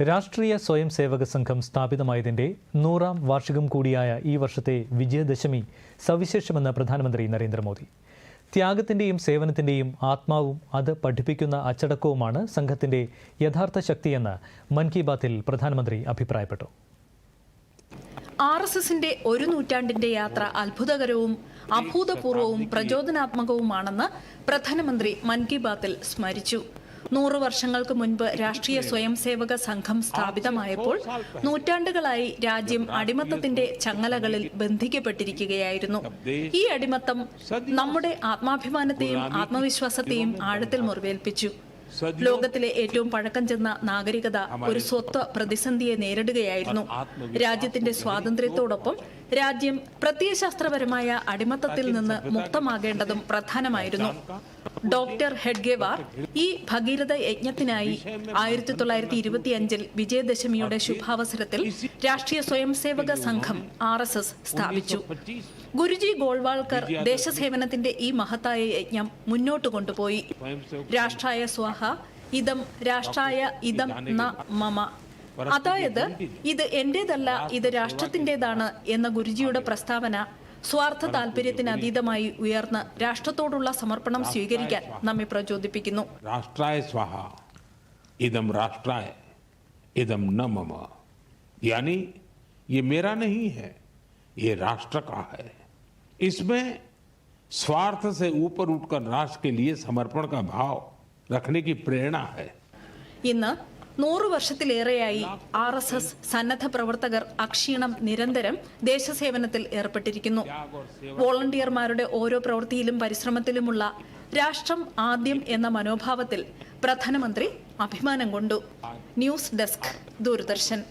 രാഷ്ട്രീയ സ്വയം സേവക സംഘം സ്ഥാപിതമായതിന്റെ നൂറാം വാർഷികം കൂടിയായ ഈ വർഷത്തെ വിജയദശമി സവിശേഷമെന്ന് പ്രധാനമന്ത്രി നരേന്ദ്രമോദി. ത്യാഗത്തിന്റെയും സേവനത്തിന്റെയും ആത്മാവും അത് പഠിപ്പിക്കുന്ന അച്ചടക്കവുമാണ് സംഘത്തിന്റെ യഥാർത്ഥ ശക്തിയെന്ന് മൻ കി ബാത്തിൽ പ്രധാനമന്ത്രി അഭിപ്രായപ്പെട്ടു. ആർ എസ് എസിന്റെ ഒരു നൂറ്റാണ്ടിന്റെ യാത്ര അത്ഭുതകരവും അഭൂതപൂർവവും പ്രചോദനാത്മകവുമാണെന്ന് പ്രധാനമന്ത്രി മൻ കി ബാത്തിൽ സ്മരിച്ചു. നൂറ് വർഷങ്ങൾക്ക് മുൻപ് രാഷ്ട്രീയ സ്വയം സേവക സംഘം സ്ഥാപിതമായപ്പോൾ നൂറ്റാണ്ടുകളായി രാജ്യം അടിമത്തത്തിന്റെ ചങ്ങലകളിൽ ബന്ധിക്കപ്പെട്ടിരിക്കുകയായിരുന്നു. ഈ അടിമത്തം നമ്മുടെ ആത്മാഭിമാനത്തെയും ആത്മവിശ്വാസത്തെയും ആഴത്തിൽ മുറിവേൽപ്പിച്ചു. ലോകത്തിലെ ഏറ്റവും പഴക്കം ചെന്ന നാഗരികത ഒരു സ്വത്വ പ്രതിസന്ധിയെ നേരിടുകയായിരുന്നു. രാജ്യത്തിന്റെ സ്വാതന്ത്ര്യത്തോടൊപ്പം രാജ്യം പ്രത്യയശാസ്ത്രപരമായ അടിമത്തത്തിൽ നിന്ന് മുക്തമാകേണ്ടതും പ്രധാനമായിരുന്നു. ഡോക്ടർ ഹെഡ്ഗേവാർ ഈ ഭഗീരഥ യജ്ഞത്തിനായി ആയിരത്തി തൊള്ളായിരത്തി ഇരുപത്തിയഞ്ചിൽ വിജയദശമിയുടെ ശുഭാവസരത്തിൽ രാഷ്ട്രീയ സ്വയം സേവക സംഘം ആർ എസ് എസ് സ്ഥാപിച്ചു. ഗുരുജി ഗോൾവാൾക്കർ ദേശസേവനത്തിന്റെ ഈ മഹത്തായ യജ്ഞം മുന്നോട്ട് കൊണ്ടുപോയി. രാഷ്ട്രായ സ്വാഹ ഇതം രാഷ്ട്രായ ഇതം ന മമ. അതായത് ഇത് എന്റേതല്ല ഇത് രാഷ്ട്രത്തിന്റേതാണ് എന്ന ഗുരുജിയുടെ പ്രസ്താവന സ്വാർത്ഥ താല്പര്യത്തിന് അതീതമായി ഉയർന്ന് രാഷ്ട്രത്തോടുള്ള സമർപ്പണം സ്വീകരിക്കാൻ നമ്മെ പ്രചോദിപ്പിക്കുന്നു राष्ट्राय स्वाहा इदम राष्ट्राय इदम न मम यानी ये मेरा नहीं है ये राष्ट्र का है इसमें स्वार्थ से ऊपर उठकर राष्ट्र के लिए समर्पण का भाव रखने की प्रेरणा है ഇന്ന് നൂറു വർഷത്തിലേറെയായി ആർ എസ് എസ് സന്നദ്ധ പ്രവർത്തകർ അക്ഷീണം നിരന്തരം ദേശസേവനത്തിൽ ഏർപ്പെട്ടിരിക്കുന്നു. വോളണ്ടിയർമാരുടെ ഓരോ പ്രവൃത്തിയിലും പരിശ്രമത്തിലുമുള്ള രാഷ്ട്രം ആദ്യം എന്ന മനോഭാവത്തിൽ പ്രധാനമന്ത്രി അഭിമാനം കൊണ്ടു. News desk Doordarshan.